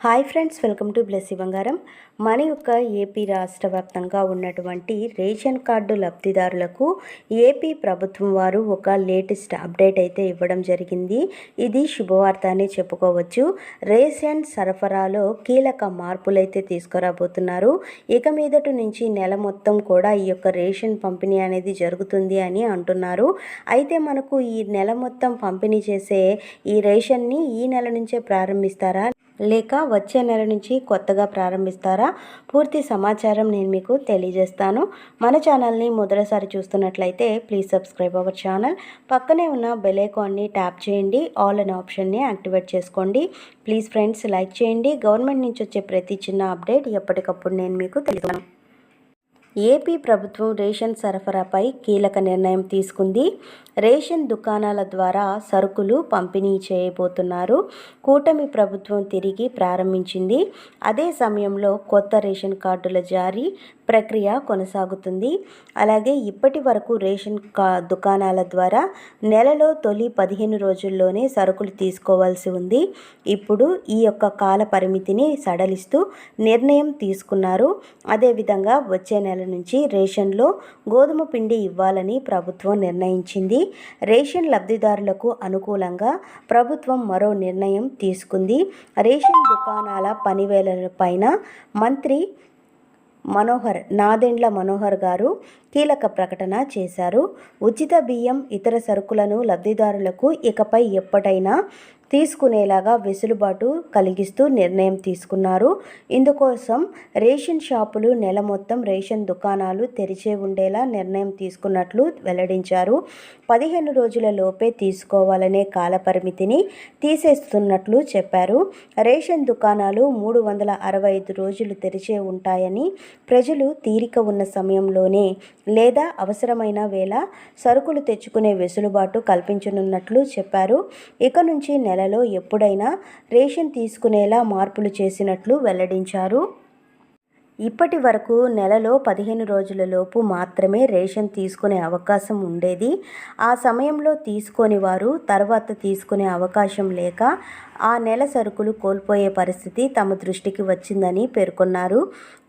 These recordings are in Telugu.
Hi friends welcome to Blessy Bangaram. మన యొక్క ఏపీ రాష్ట్ర వ్యాప్తంగా ఉన్నటువంటి రేషన్ కార్డు లబ్ధిదారులకు ఏపీ ప్రభుత్వం వారు ఒక లేటెస్ట్ అప్డేట్ అయితే ఇవ్వడం జరిగింది. ఇది శుభవార్త అని చెప్పుకోవచ్చు. రేషన్ సరఫరాలో కీలక మార్పులు అయితే తీసుకురాబోతున్నారు. ఇక మీదటి నుంచి నెల మొత్తం కూడా ఈ యొక్క రేషన్ పంపిణీ అనేది జరుగుతుంది అని అంటున్నారు. అయితే మనకు ఈ నెల మొత్తం పంపిణీ చేసే ఈ రేషన్ని ఈ నెల నుంచే ప్రారంభిస్తారా? లేక వచ్చే నెల నుంచి కొత్తగా ప్రారంభిస్తారా? పూర్తి సమాచారం నేను మీకు తెలియజేస్తాను. మన ఛానల్ని మొదటిసారి చూస్తున్నట్లయితే ప్లీజ్ సబ్స్క్రైబ్ అవర్ ఛానల్. పక్కనే ఉన్న బెల్ ఐకాన్ని ట్యాప్ చేయండి. ఆల్ అనే ఆప్షన్ని యాక్టివేట్ చేసుకోండి. ప్లీజ్ ఫ్రెండ్స్ లైక్ చేయండి. గవర్నమెంట్ నుంచి వచ్చే ప్రతి చిన్న అప్డేట్ ఎప్పటికప్పుడు నేను మీకు తెలుస్తాను ఏపీ ప్రభుత్వం రేషన్ సరఫరాపై కీలక నిర్ణయం తీసుకుంది. రేషన్ దుకాణాల ద్వారా సరుకులు పంపిణీ చేయబోతున్నారు. కూటమి ప్రభుత్వం తిరిగి ప్రారంభించింది. అదే సమయంలో కొత్త రేషన్ కార్డుల జారీ ప్రక్రియ కొనసాగుతుంది. అలాగే ఇప్పటి వరకు రేషన్ కా దుకాణాల ద్వారా నెలలో తొలి పదిహేను రోజుల్లోనే సరుకులు తీసుకోవాల్సి ఉంది. ఇప్పుడు ఈ యొక్క కాల పరిమితిని సడలిస్తూ నిర్ణయం తీసుకున్నారు. అదేవిధంగా వచ్చే నెల నుంచి రేషన్లో గోధుమ పిండి ఇవ్వాలని ప్రభుత్వం నిర్ణయించింది. రేషన్ లబ్ధిదారులకు అనుకూలంగా ప్రభుత్వం మరో నిర్ణయం తీసుకుంది. రేషన్ దుకాణాల పనివేలపైన మంత్రి మనోహర్ నాదెండ్ల మనోహర్ గారు కీలక ప్రకటన చేశారు. ఉచిత బియ్యం ఇతర సరుకులను లబ్ధిదారులకు ఇకపై ఎప్పటైనా తీసుకునేలాగా వెసులుబాటు కలిగిస్తూ నిర్ణయం తీసుకున్నారు. ఇందుకోసం రేషన్ షాపులు నెల మొత్తం రేషన్ దుకాణాలు తెరిచే ఉండేలా నిర్ణయం తీసుకున్నట్లు వెల్లడించారు. పదిహేను రోజుల లోపే తీసుకోవాలనే కాలపరిమితిని తీసేస్తున్నట్లు చెప్పారు. రేషన్ దుకాణాలు మూడు వందల అరవై ఐదు రోజులు తెరిచే ఉంటాయని ప్రజలు తీరిక ఉన్న సమయంలోనే లేదా అవసరమైన వేళ సరుకులు తెచ్చుకునే వెసులుబాటు కల్పించనున్నట్లు చెప్పారు. ఇక నుంచి నెల నెలలో ఎప్పుడైనా రేషన్ తీసుకునేలా మార్పులు చేసినట్లు వెల్లడించారు. ఇప్పటి వరకు నెలలో పదిహేను రోజులలోపు మాత్రమే రేషన్ తీసుకునే అవకాశం ఉండేది. ఆ సమయంలో తీసుకొని వారు తర్వాత తీసుకునే అవకాశం లేక ఆ నెల సరుకులు కోల్పోయే పరిస్థితి తమ దృష్టికి వచ్చిందని పేర్కొన్నారు.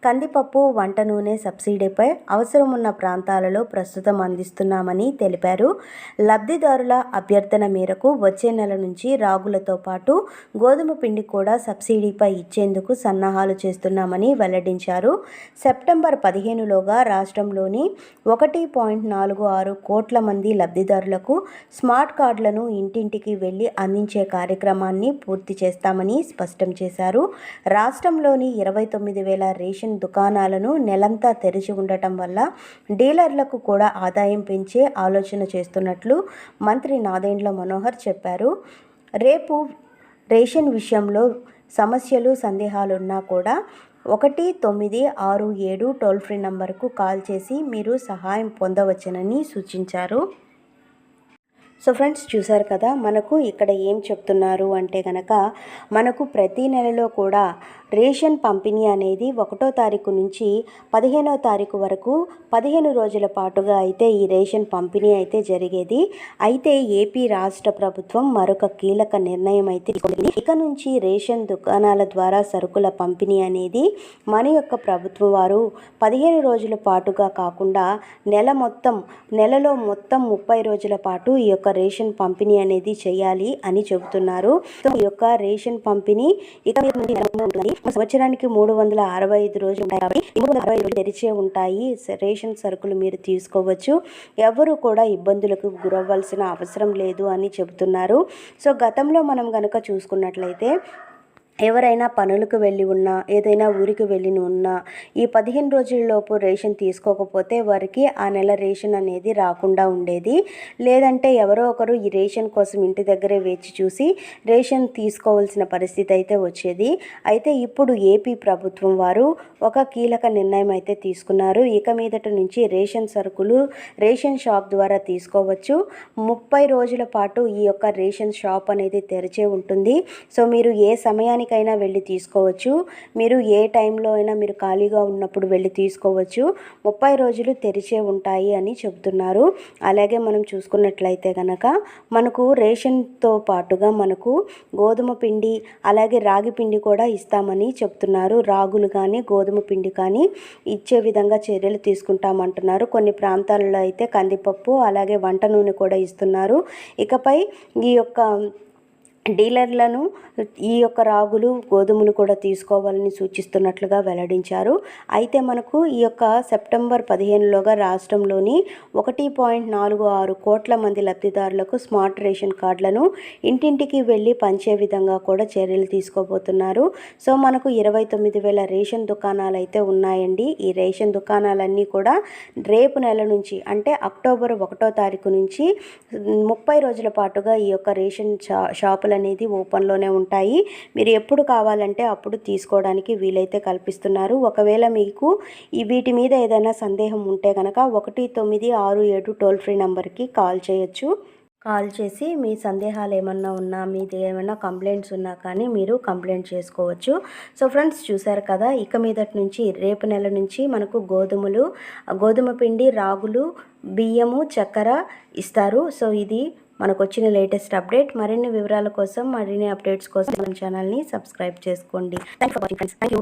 కందిపప్పు వంట నూనె సబ్సిడీపై అవసరం ఉన్న ప్రాంతాలలో ప్రస్తుతం అందిస్తున్నామని తెలిపారు. లబ్ధిదారుల అభ్యర్థన మేరకు వచ్చే నెల నుంచి రాగులతో పాటు గోధుమ పిండి కూడా సబ్సిడీపై ఇచ్చేందుకు సన్నాహాలు చేస్తున్నామని వెల్లడించారు. సెప్టెంబర్ పదిహేనులోగా రాష్ట్రంలోని ఒకటి పాయింట్ నాలుగు ఆరు కోట్ల మంది లబ్ధిదారులకు స్మార్ట్ కార్డులను ఇంటింటికి వెళ్ళి అందించే కార్యక్రమాన్ని పూర్తి చేస్తామని స్పష్టం చేశారు. రాష్ట్రంలోని ఇరవై తొమ్మిది వేల రేషన్ దుకాణాలను నెలంతా తెరిచి ఉండటం వల్ల డీలర్లకు కూడా ఆదాయం పెంచే ఆలోచన చేస్తున్నట్లు మంత్రి నాదెండ్ల మనోహర్ చెప్పారు. రేపు రేషన్ విషయంలో సమస్యలు సందేహాలున్నా కూడా ఒకటి తొమ్మిది ఆరు ఏడు టోల్ ఫ్రీ నంబర్కు కాల్ చేసి మీరు సహాయం పొందవచ్చునని సూచించారు. సో ఫ్రెండ్స్ చూసారు కదా మనకు ఇక్కడ ఏం చెప్తున్నారు అంటే కనుక మనకు ప్రతి నెలలో కూడా రేషన్ పంపిణీ అనేది ఒకటో తారీఖు నుంచి పదిహేనో తారీఖు వరకు పదిహేను రోజుల పాటుగా అయితే ఈ రేషన్ పంపిణీ అయితే జరిగేది. అయితే ఏపీ రాష్ట్ర ప్రభుత్వం మరొక కీలక నిర్ణయం అయితే ఇక నుంచి రేషన్ దుకాణాల ద్వారా సరుకుల పంపిణీ అనేది మన యొక్క ప్రభుత్వం వారు పదిహేను రోజుల పాటుగా కాకుండా నెల మొత్తం నెలలో మొత్తం ముప్పై రోజుల పాటు ఈ యొక్క రేషన్ పంపిణీ అనేది చేయాలి అని చెబుతున్నారు. ఈ యొక్క రేషన్ పంపిణీ ఇక ఉంటుంది. సంవత్సరానికి మూడు వందల అరవై ఐదు రోజులు ఉంటాయి కాబట్టి మూడు అరవై రోజులు తెరిచే ఉంటాయి. రేషన్ సరుకులు మీరు తీసుకోవచ్చు. ఎవరు కూడా ఇబ్బందులకు గురవ్వాల్సిన అవసరం లేదు అని చెబుతున్నారు. సో గతంలో మనం కనుక చూసుకున్నట్లయితే ఎవరైనా పనులకు వెళ్ళి ఉన్నా ఏదైనా ఊరికి వెళ్ళి ఉన్నా ఈ పదిహేను రోజుల్లోపు రేషన్ తీసుకోకపోతే వారికి ఆ నెల రేషన్ అనేది రాకుండా ఉండేది. లేదంటే ఎవరో ఒకరు ఈ రేషన్ కోసం ఇంటి దగ్గరే వేచి చూసి రేషన్ తీసుకోవాల్సిన పరిస్థితి అయితే వచ్చేది. అయితే ఇప్పుడు ఏపీ ప్రభుత్వం వారు ఒక కీలక నిర్ణయం అయితే తీసుకున్నారు. ఇక మీదట నుంచి రేషన్ సరుకులు రేషన్ షాప్ ద్వారా తీసుకోవచ్చు. ముప్పై రోజుల పాటు ఈ యొక్క రేషన్ షాప్ అనేది తెరిచే ఉంటుంది. సో మీరు ఏ సమయానికి సమయానికైనా వెళ్ళి తీసుకోవచ్చు. మీరు ఏ టైంలో అయినా మీరు ఖాళీగా ఉన్నప్పుడు వెళ్ళి తీసుకోవచ్చు. ముప్పై రోజులు తెరిచే ఉంటాయి అని చెబుతున్నారు. అలాగే మనం చూసుకున్నట్లయితే కనుక మనకు రేషన్తో పాటుగా మనకు గోధుమ పిండి అలాగే రాగి పిండి కూడా ఇస్తామని చెప్తున్నారు. రాగులు కానీ గోధుమ పిండి కానీ ఇచ్చే విధంగా చర్యలు తీసుకుంటామంటున్నారు. కొన్ని ప్రాంతాలలో అయితే కందిపప్పు అలాగే వంట నూనె కూడా ఇస్తున్నారు. ఇకపై ఈ యొక్క డీలర్లను ఈ యొక్క రాగులు గోధుమలు కూడా తీసుకోవాలని సూచిస్తున్నట్లుగా వెల్లడించారు. అయితే మనకు ఈ యొక్క సెప్టెంబర్ పదిహేనులోగా రాష్ట్రంలోని ఒకటి పాయింట్ నాలుగు ఆరు కోట్ల మంది లబ్ధిదారులకు స్మార్ట్ రేషన్ కార్డులను ఇంటింటికి వెళ్ళి పంచే విధంగా కూడా చర్యలు తీసుకోబోతున్నారు. సో మనకు ఇరవై తొమ్మిది వేల రేషన్ దుకాణాలు అయితే ఉన్నాయండి. ఈ రేషన్ దుకాణాలన్నీ కూడా రేపు నెల నుంచి అంటే అక్టోబర్ ఒకటో తారీఖు నుంచి ముప్పై రోజుల పాటుగా ఈ యొక్క రేషన్ షా షాపులు అనేది ఓపెన్లోనే ఉంటాయి. మీరు ఎప్పుడు కావాలంటే అప్పుడు తీసుకోవడానికి వీలైతే కల్పిస్తున్నారు. ఒకవేళ మీకు ఈ వీటి మీద ఏదైనా సందేహం ఉంటే కనుక ఒకటి తొమ్మిది ఆరు ఏడు టోల్ ఫ్రీ నెంబర్కి కాల్ చేయొచ్చు. కాల్ చేసి మీ సందేహాలు ఏమన్నా ఉన్నా మీది ఏమైనా కంప్లైంట్స్ ఉన్నా కానీ మీరు కంప్లైంట్ చేసుకోవచ్చు. సో ఫ్రెండ్స్ చూసారు కదా ఇక మీదటి నుంచి రేపు నెల నుంచి మనకు గోధుమలు గోధుమ పిండి రాగులు బియ్యము చక్కెర ఇస్తారు. సో ఇది మనకు వచ్చిన లేటెస్ట్ అప్డేట్ మరిన్ని వివరాల కోసం మరిన్ని అప్డేట్స్ కోసం మన ఛానల్ని సబ్స్క్రైబ్ చేసుకోండి. Thank for watching friends thank you